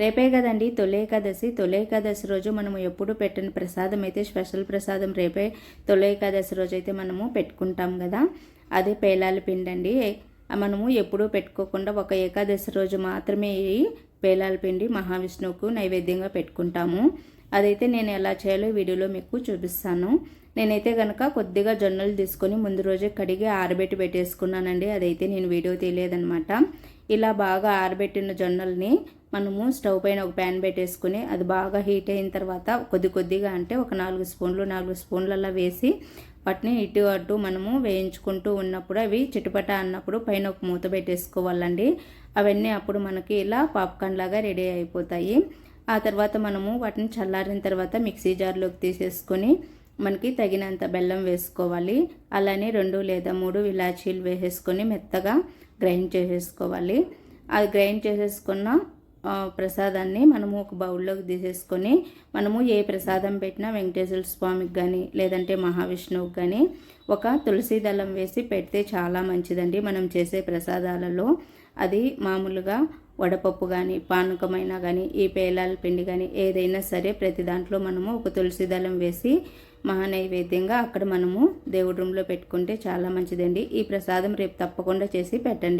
రేపే కదండి తొలి ఏకాదశి. తొలి ఏకాదశి రోజు మనము ఎప్పుడు పెట్టిన ప్రసాదం అయితే స్పెషల్ ప్రసాదం రేపే తొలి ఏకాదశి రోజు అయితే మనము పెట్టుకుంటాం కదా. అదే పేలాల పిండి అండి మనము ఎప్పుడూ పెట్టుకోకుండా ఒక ఏకాదశి రోజు మాత్రమే పేలాల పిండి మహావిష్ణువుకు నైవేద్యంగా పెట్టుకుంటాము. అదైతే నేను ఎలా చేయాలో వీడియోలో మీకు చూపిస్తాను. నేనైతే కనుక కొద్దిగా జొన్నలు తీసుకొని ముందు రోజే కడిగి ఆరబెట్టి పెట్టేసుకున్నానండి. అదైతే నేను వీడియో తీయలేదనమాట ఇలా బాగా ఆరబెట్టిన జొన్నల్ని మనము స్టవ్ పైన ఒక ప్యాన్ పెట్టేసుకుని అది బాగా హీట్ అయిన తర్వాత కొద్ది కొద్దిగా అంటే ఒక నాలుగు స్పూన్లు నాలుగు స్పూన్లలో వేసి వాటిని ఇటు అటు మనము వేయించుకుంటూ ఉన్నప్పుడు అవి చిటుపట అన్నప్పుడు పైన ఒక మూత పెట్టేసుకోవాలండి. అవన్నీ అప్పుడు మనకి ఇలా పాప్కార్న్ లాగా రెడీ అయిపోతాయి. ఆ తర్వాత మనము వాటిని చల్లారిన తర్వాత మిక్సీ జార్లోకి తీసేసుకొని మనకి తగినంత బెల్లం వేసుకోవాలి. అలానే రెండు లేదా మూడు ఇలాచీలు వేసేసుకొని మెత్తగా గ్రైండ్ చేసేసుకోవాలి. అది గ్రైండ్ చేసేసుకున్న ప్రసాదాన్ని మనము ఒక బౌల్లోకి తీసేసుకొని మనము ఏ ప్రసాదం పెట్టినా వెంకటేశ్వర స్వామికి కానీ లేదంటే మహావిష్ణువుకి కానీ ఒక తులసి దళం వేసి పెడితే చాలా మంచిదండి. మనం చేసే ప్రసాదాలలో అది మామూలుగా వడపప్పు కానీ పానకమైనా కానీ ఈ పేలాల పిండి కానీ ఏదైనా సరే ప్రతి దాంట్లో మనము ఒక తులసి దళం వేసి మహానైవేద్యంగా అక్కడ మనము దేవుడి రూమ్లో పెట్టుకుంటే చాలా మంచిదండి. ఈ ప్రసాదం రేపు తప్పకుండా చేసి పెట్టండి.